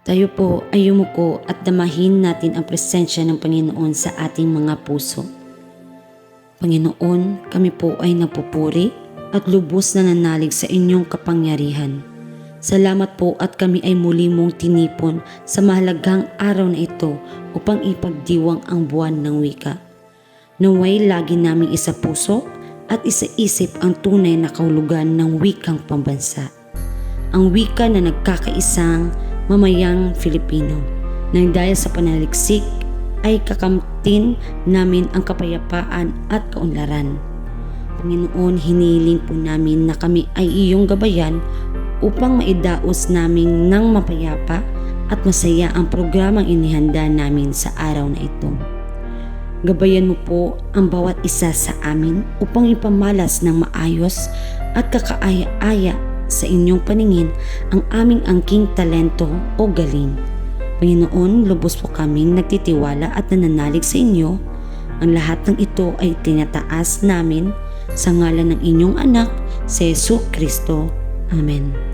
Tayo po ay yumuko at damahin natin ang presensya ng Panginoon sa ating mga puso. Panginoon, kami po ay nagpupuri at lubos na nanalig sa inyong kapangyarihan. Salamat po at kami ay muli mong tinipon sa mahalagang araw na ito upang ipagdiwang ang buwan ng wika. Naway lagi naming isa puso at isa-isip ang tunay na kahulugan ng wikang pambansa. Ang wika na nagkakaisang mamayang Filipino nang dahil sa panaliksik ay kakamtin namin ang kapayapaan at kaunlaran. Panginoon, hiniling po namin na kami ay iyong gabayan upang maidaos namin ng mapayapa at masaya ang programang inihanda namin sa araw na ito. Gabayan mo po ang bawat isa sa amin upang ipamalas ng maayos at kakaaya-aya sa inyong paningin ang aming angking talento o galing. Panginoon, lubos po kaming nagtitiwala at nananalig sa inyo. Ang lahat ng ito ay tinataas namin sa ngalan ng inyong anak, si Yesu Kristo. Amen.